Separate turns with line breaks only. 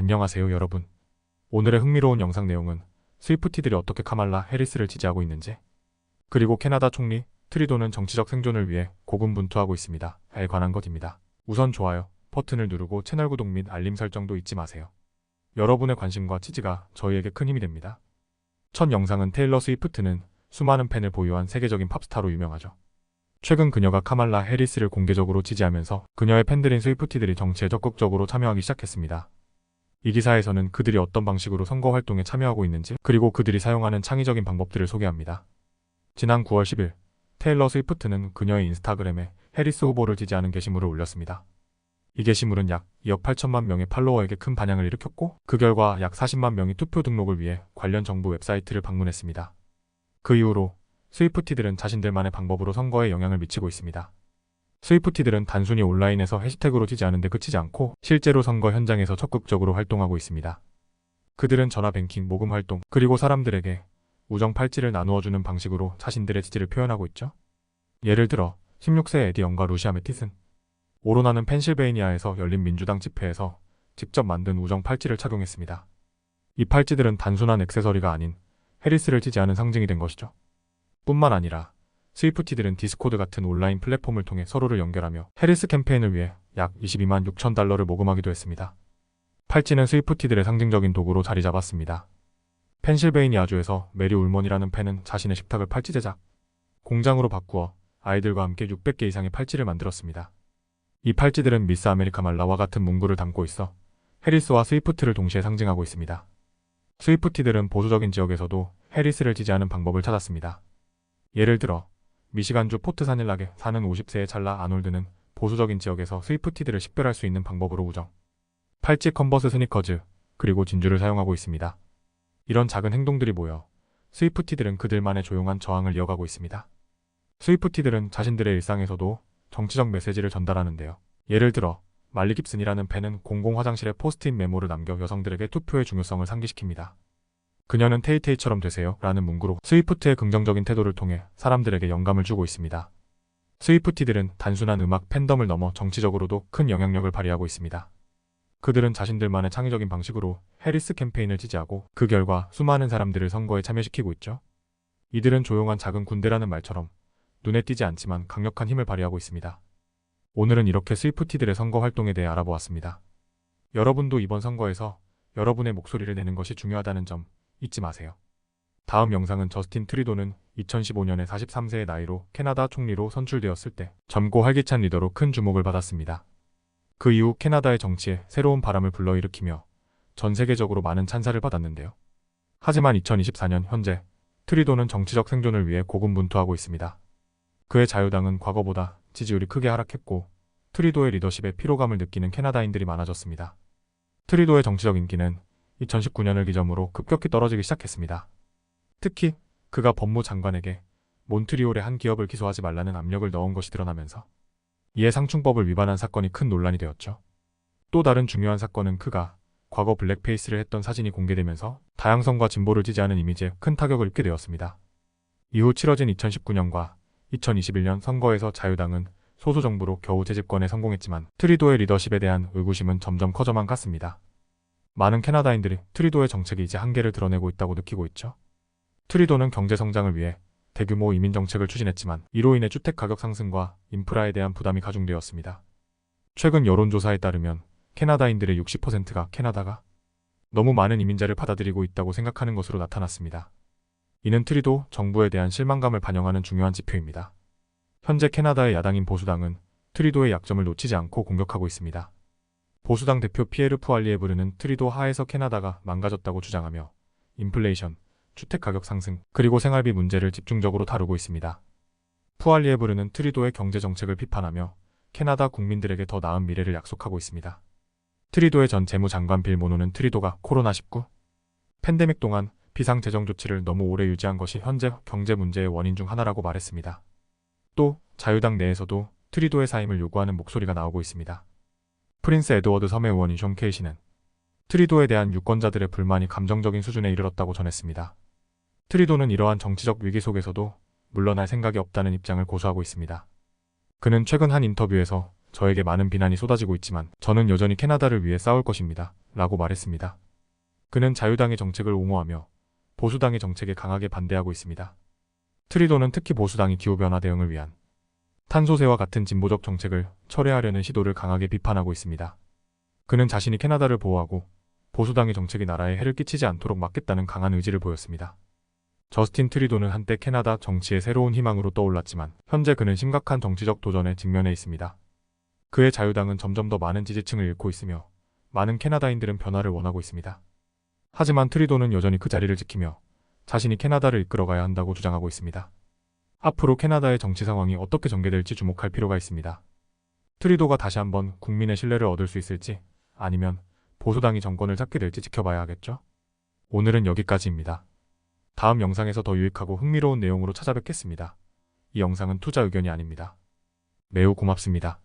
안녕하세요 여러분. 오늘의 흥미로운 영상 내용은 스위프티들이 어떻게 카말라 해리스를 지지하고 있는지 그리고 캐나다 총리 트리도는 정치적 생존을 위해 고군분투하고 있습니다. 에 관한 것입니다. 우선 좋아요 버튼을 누르고 채널 구독 및 알림 설정도 잊지 마세요. 여러분의 관심과 지지가 저희에게 큰 힘이 됩니다. 첫 영상은 테일러 스위프트는 수많은 팬을 보유한 세계적인 팝스타로 유명하죠. 최근 그녀가 카말라 해리스를 공개적으로 지지하면서 그녀의 팬들인 스위프티들이 정치에 적극적으로 참여하기 시작했습니다. 이 기사에서는 그들이 어떤 방식으로 선거 활동에 참여하고 있는지 그리고 그들이 사용하는 창의적인 방법들을 소개합니다. 지난 9월 10일 테일러 스위프트는 그녀의 인스타그램에 해리스 후보를 지지하는 게시물을 올렸습니다. 이 게시물은 약 2억 8천만 명의 팔로워에게 큰 반향을 일으켰고 그 결과 약 40만 명이 투표 등록을 위해 관련 정부 웹사이트를 방문했습니다. 그 이후로 스위프티들은 자신들만의 방법으로 선거에 영향을 미치고 있습니다. 스위프티들은 단순히 온라인에서 해시태그로 지지하는 데 그치지 않고 실제로 선거 현장에서 적극적으로 활동하고 있습니다. 그들은 전화 뱅킹, 모금 활동, 그리고 사람들에게 우정 팔찌를 나누어주는 방식으로 자신들의 지지를 표현하고 있죠. 예를 들어 16세 에디언과 루시아 메티슨, 오로나는 펜실베이니아에서 열린 민주당 집회에서 직접 만든 우정 팔찌를 착용했습니다. 이 팔찌들은 단순한 액세서리가 아닌 해리스를 지지하는 상징이 된 것이죠. 뿐만 아니라 스위프티들은 디스코드 같은 온라인 플랫폼을 통해 서로를 연결하며 해리스 캠페인을 위해 약 22만 6천 달러를 모금하기도 했습니다. 팔찌는 스위프티들의 상징적인 도구로 자리 잡았습니다. 펜실베이니아주에서 메리 울먼이라는 팬은 자신의 식탁을 팔찌 제작, 공장으로 바꾸어 아이들과 함께 600개 이상의 팔찌를 만들었습니다. 이 팔찌들은 미스 아메리카 말라와 같은 문구를 담고 있어 해리스와 스위프트를 동시에 상징하고 있습니다. 스위프티들은 보수적인 지역에서도 해리스를 지지하는 방법을 찾았습니다. 예를 들어 미시간주 포트 사닐락에 사는 50세의 찰라 아놀드는 보수적인 지역에서 스위프티들을 식별할 수 있는 방법으로 우정, 팔찌 컨버스 스니커즈, 그리고 진주를 사용하고 있습니다. 이런 작은 행동들이 모여 스위프티들은 그들만의 조용한 저항을 이어가고 있습니다. 스위프티들은 자신들의 일상에서도 정치적 메시지를 전달하는데요. 예를 들어 말리 깁슨이라는 팬은 공공 화장실에 포스트잇 메모를 남겨 여성들에게 투표의 중요성을 상기시킵니다. 그녀는 테이테이처럼 되세요 라는 문구로 스위프트의 긍정적인 태도를 통해 사람들에게 영감을 주고 있습니다. 스위프티들은 단순한 음악 팬덤을 넘어 정치적으로도 큰 영향력을 발휘하고 있습니다. 그들은 자신들만의 창의적인 방식으로 해리스 캠페인을 지지하고 그 결과 수많은 사람들을 선거에 참여시키고 있죠. 이들은 조용한 작은 군대라는 말처럼 눈에 띄지 않지만 강력한 힘을 발휘하고 있습니다. 오늘은 이렇게 스위프티들의 선거 활동에 대해 알아보았습니다. 여러분도 이번 선거에서 여러분의 목소리를 내는 것이 중요하다는 점 잊지 마세요. 다음 영상은 저스틴 트리도는 2015년에 43세의 나이로 캐나다 총리로 선출되었을 때 젊고 활기찬 리더로 큰 주목을 받았습니다. 그 이후 캐나다의 정치에 새로운 바람을 불러일으키며 전 세계적으로 많은 찬사를 받았는데요. 하지만 2024년 현재 트리도는 정치적 생존을 위해 고군분투하고 있습니다. 그의 자유당은 과거보다 지지율이 크게 하락했고 트리도의 리더십에 피로감을 느끼는 캐나다인들이 많아졌습니다. 트리도의 정치적 인기는 2019년을 기점으로 급격히 떨어지기 시작했습니다. 특히 그가 법무장관에게 몬트리올의 한 기업을 기소하지 말라는 압력을 넣은 것이 드러나면서 이해 상충법을 위반한 사건이 큰 논란이 되었죠. 또 다른 중요한 사건은 그가 과거 블랙페이스를 했던 사진이 공개되면서 다양성과 진보를 지지하는 이미지에 큰 타격을 입게 되었습니다. 이후 치러진 2019년과 2021년 선거에서 자유당은 소수 정부로 겨우 재집권에 성공했지만 트리도의 리더십에 대한 의구심은 점점 커져만 갔습니다. 많은 캐나다인들이 트리도의 정책이 이제 한계를 드러내고 있다고 느끼고 있죠. 트리도는 경제 성장을 위해 대규모 이민 정책을 추진했지만 이로 인해 주택 가격 상승과 인프라에 대한 부담이 가중되었습니다. 최근 여론조사에 따르면 캐나다인들의 60%가 캐나다가 너무 많은 이민자를 받아들이고 있다고 생각하는 것으로 나타났습니다. 이는 트리도 정부에 대한 실망감을 반영하는 중요한 지표입니다. 현재 캐나다의 야당인 보수당은 트리도의 약점을 놓치지 않고 공격하고 있습니다. 보수당 대표 피에르 푸알리에브르는 트리도 하에서 캐나다가 망가졌다고 주장하며 인플레이션, 주택 가격 상승, 그리고 생활비 문제를 집중적으로 다루고 있습니다. 푸알리에브르는 트리도의 경제 정책을 비판하며 캐나다 국민들에게 더 나은 미래를 약속하고 있습니다. 트리도의 전 재무장관 빌 모노는 트리도가 코로나19 팬데믹 동안 비상재정 조치를 너무 오래 유지한 것이 현재 경제 문제의 원인 중 하나라고 말했습니다. 또 자유당 내에서도 트리도의 사임을 요구하는 목소리가 나오고 있습니다. 프린스 에드워드 섬의 의원인 존 케이시는 트리도에 대한 유권자들의 불만이 감정적인 수준에 이르렀다고 전했습니다. 트리도는 이러한 정치적 위기 속에서도 물러날 생각이 없다는 입장을 고수하고 있습니다. 그는 최근 한 인터뷰에서 저에게 많은 비난이 쏟아지고 있지만 저는 여전히 캐나다를 위해 싸울 것입니다. 라고 말했습니다. 그는 자유당의 정책을 옹호하며 보수당의 정책에 강하게 반대하고 있습니다. 트리도는 특히 보수당이 기후변화 대응을 위한 탄소세와 같은 진보적 정책을 철회하려는 시도를 강하게 비판하고 있습니다. 그는 자신이 캐나다를 보호하고 보수당의 정책이 나라에 해를 끼치지 않도록 막겠다는 강한 의지를 보였습니다. 저스틴 트리도는 한때 캐나다 정치의 새로운 희망으로 떠올랐지만 현재 그는 심각한 정치적 도전에 직면해 있습니다. 그의 자유당은 점점 더 많은 지지층을 잃고 있으며 많은 캐나다인들은 변화를 원하고 있습니다. 하지만 트리도는 여전히 그 자리를 지키며 자신이 캐나다를 이끌어가야 한다고 주장하고 있습니다. 앞으로 캐나다의 정치 상황이 어떻게 전개될지 주목할 필요가 있습니다. 트리도가 다시 한번 국민의 신뢰를 얻을 수 있을지 아니면 보수당이 정권을 잡게 될지 지켜봐야 하겠죠? 오늘은 여기까지입니다. 다음 영상에서 더 유익하고 흥미로운 내용으로 찾아뵙겠습니다. 이 영상은 투자 의견이 아닙니다. 매우 고맙습니다.